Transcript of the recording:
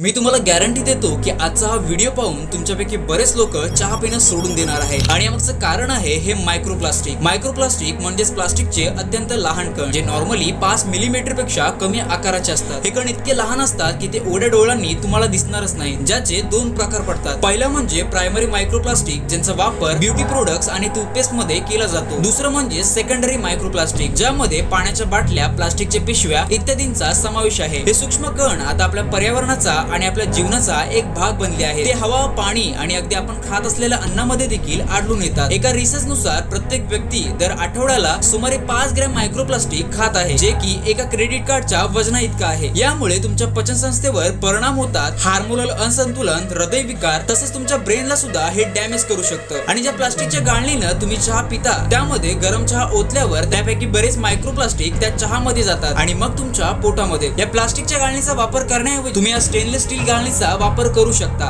मी तुम्हाला गॅरंटी देतो की आजचा हा व्हिडिओ पाहून तुमच्यापैकी बरेच लोक चहा पिणं सोडून देणार आहे आणि यामागचं कारण आहे हे मायक्रोप्लास्टिक मायक्रोप्लास्टिक म्हणजेच प्लास्टिकचे अत्यंत लहान कण जे नॉर्मली पाच मिलीमीटरपेक्षा कमी आकाराचे असतात. हे कण इतके लहान असतात की ते ओढ्या डोळ्यांनी तुम्हाला दिसणारच नाही ज्याचे दोन प्रकार पडतात. पहिला म्हणजे प्रायमरी मायक्रोप्लास्टिक ज्यांचा वापर ब्युटी प्रोडक्ट्स आणि टूथपेस्टमध्ये केला जातो. दुसरं म्हणजे सेकंडरी मायक्रोप्लास्टिक ज्यामध्ये पाण्याच्या बाटल्या प्लास्टिकच्या पिशव्या इत्यादींचा समावेश आहे. हे सूक्ष्म कण आता आपल्या पर्यावरणाचा आणि आपल्या जीवनाचा एक भाग बनले आहे ते हवा पाणी आणि अगदी आपण खात असलेल्या अन्नामध्ये देखील आढळून येतात. एका रिसर्च नुसार प्रत्येक व्यक्ती दर आठवड्याला सुमारे पाच ग्रॅम मायक्रोप्लास्टिक खात आहे जे की एका क्रेडिट कार्डच्या वजना इतका आहे. यामुळे तुमच्या पचन संस्थेवर परिणाम होतात. हार्मोनल असंतुलन हृदयविकार तसेच तुमच्या ब्रेनला सुद्धा हे डॅमेज करू शकतं. आणि ज्या प्लास्टिकच्या गाळणीनं तुम्ही चहा पिता त्यामध्ये गरम चहा ओतल्यावर त्यापैकी बरेच मायक्रोप्लास्टिक त्या चहामध्ये जातात. आणि मग तुमच्या पोटामध्ये. या प्लास्टिकच्या गाळणीचा वापर करण्याऐवजी तुम्ही या स्टेनलेस स्टील गाळणीचा वापर करू शकता.